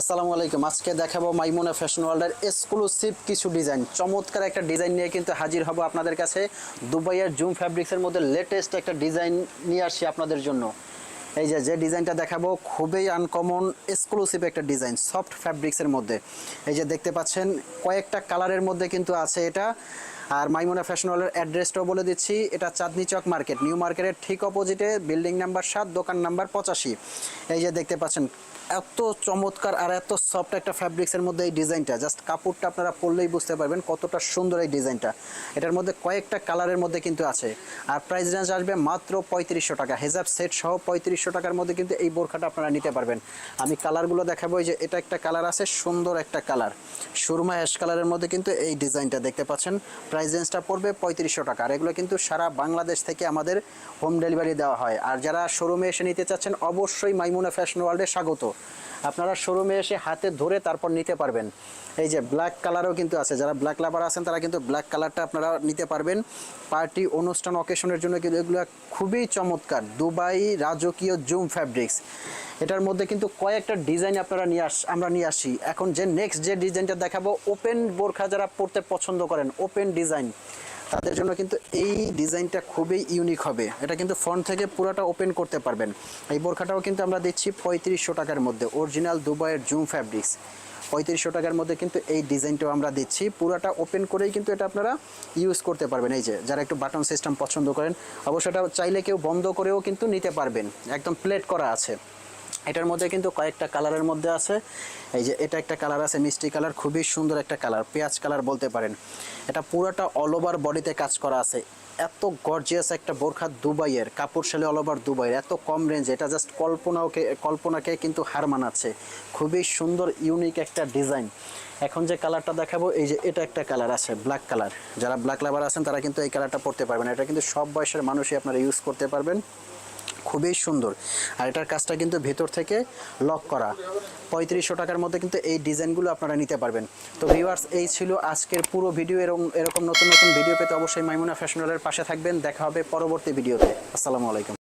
আসসালামু আলাইকুম। আজকে দেখাবো মাইমুনা ফ্যাশন ওয়ার্ল্ডের এক্সক্লুসিভ কিছু ডিজাইন চমৎকার একটা ডিজাইন নিয়ে কিন্তু হাজির হব আপনাদের কাছে। দুবাইয়ের জুম ফ্যাব্রিক্সের মধ্যে লেটেস্ট একটা ডিজাইন নিয়ে আসছি আপনাদের জন্য। এই যে যে ডিজাইনটা দেখাবো, খুবই আনকমন এক্সক্লুসিভ একটা ডিজাইন সফট ফ্যাব্রিক্সের মধ্যে। এই যে, দেখতে পাচ্ছেন, কয়েকটা কালারের মধ্যে কিন্তু আছে এটা। আর মাইমুনা ফ্যাশন ওয়ার্ল্ডের অ্যাড্রেসটাও বলে দিচ্ছি, এটা চাঁদনি চক মার্কেট, নিউ মার্কেটের ঠিক অপোজিটে বিল্ডিং নাম্বার সাত, দোকান নাম্বার পঁচাশি। এই যে দেখতে পাচ্ছেন, এত চমৎকার আর এত সফট একটা ফ্যাব্রিক্সের মধ্যে এই ডিজাইনটা জাস্ট কাপড়টা আপনারা পরলেই বুঝতে পারবেন কতটা সুন্দর এই ডিজাইনটা এটার মধ্যে কয়েকটা কালারের মধ্যে কিন্তু আছে, আর প্রাইস রেঞ্জ আসবে মাত্র পঁয়ত্রিশশো টাকা, হেজাব সেট সহ পঁয়ত্রিশশো টাকার মধ্যে কিন্তু এই বোরখাটা আপনারা নিতে পারবেন। আমি কালারগুলো দেখাবো যে এটা একটা কালার আছে, সুন্দর একটা কালার সুরমা অ্যাশ কালারের মধ্যে কিন্তু এই ডিজাইনটা দেখতে পাচ্ছেন? প্রাইস রেঞ্জটা পড়বে পঁয়ত্রিশশো টাকা। আর এগুলো কিন্তু সারা বাংলাদেশ থেকে আমাদের হোম ডেলিভারি দেওয়া হয়। আর যারা শোরুমে এসে নিতে চাচ্ছেন, অবশ্যই মাইমুনা ফ্যাশন ওয়ার্ল্ডে স্বাগত। আপনারা শোরুমে এসে হাতে ধরে তারপর নিতে পারবেন। এই যে ব্ল্যাক কালারও কিন্তু আছে। যারা ব্ল্যাক লাভার আছেন, তারা কিন্তু ব্ল্যাক কালারটা আপনারা নিতে পারবেন। পার্টি, অনুষ্ঠান অকেশনের জন্য কিন্তু এগুলো খুবই চমৎকার। দুবাই রাজকীয় জুম ফ্যাব্রিক্স এটার মধ্যে কিন্তু কয়েকটা ডিজাইন আপনারা নিয়ে আস আমরা নিয়ে আসি। এখন যে নেক্সট যে ডিজাইনটা দেখাবো ওপেন বোরখা যারা পড়তে পছন্দ করেন ওপেন ডিজাইন তাদের জন্য কিন্তু এই ডিজাইনটা খুবই ইউনিক হবে। এটা কিন্তু ফ্রন্ট থেকে পুরোটা ওপেন করতে পারবেন। এই বোরখাটাও কিন্তু আমরা দিচ্ছি পঁয়ত্রিশশো টাকার মধ্যে অরিজিনাল দুবাইয়ের জুম ফ্যাব্রিক্স পঁয়ত্রিশশো টাকার মধ্যে কিন্তু এই ডিজাইনটাও আমরা দিচ্ছি। পুরোটা ওপেন করেই কিন্তু এটা আপনারা ইউজ করতে পারবেন। এই যে, যারা একটু বাটন সিস্টেম পছন্দ করেন অবশ্য এটা চাইলে কেউ বন্ধ করেও কিন্তু নিতে পারবেন। একদম প্লেট করা আছে। এটার মধ্যে কিন্তু কয়েকটা কালারের মধ্যে আছে। এই যে এটা একটা কালার আছে, মিষ্টি কালার, খুবই সুন্দর একটা কালার, পেঁয়াজ কালার বলতে পারেন। এটা পুরোটা অল ওভার বডিতে কাজ করা আছে। এত গর্জিয়াস একটা বোরখা দুবাইয়ের, কাপড় শালে অল ওভার দুবাইয়ের, এত কম রেঞ্জ এটা জাস্ট কল্পনাকে কল্পনাকে কিন্তু হার মানাচ্ছে। খুবই সুন্দর ইউনিক একটা ডিজাইন এখন যে কালারটা দেখাবো, এই যে এটা একটা কালার আছে ব্ল্যাক কালার। যারা ব্ল্যাক লাভার আছেন, তারা কিন্তু এই কালারটা পড়তে পারবেন এটা কিন্তু সব বয়সের মানুষই আপনারা ইউজ করতে পারবেন। খুবই সুন্দর। আর এটার কাজটা কিন্তু ভেতর থেকে লক করা। পঁয়ত্রিশশো টাকার মধ্যে কিন্তু এই ডিজাইনগুলো আপনারা নিতে পারবেন। তো ভিউয়ার্স এই ছিল আজকের পুরো ভিডিও এরকম এরকম নতুন নতুন ভিডিও পেতে অবশ্যই মাইমুনা ফ্যাশনালের পাশে থাকবেন। দেখা হবে পরবর্তী ভিডিওতে আসসালামু আলাইকুম।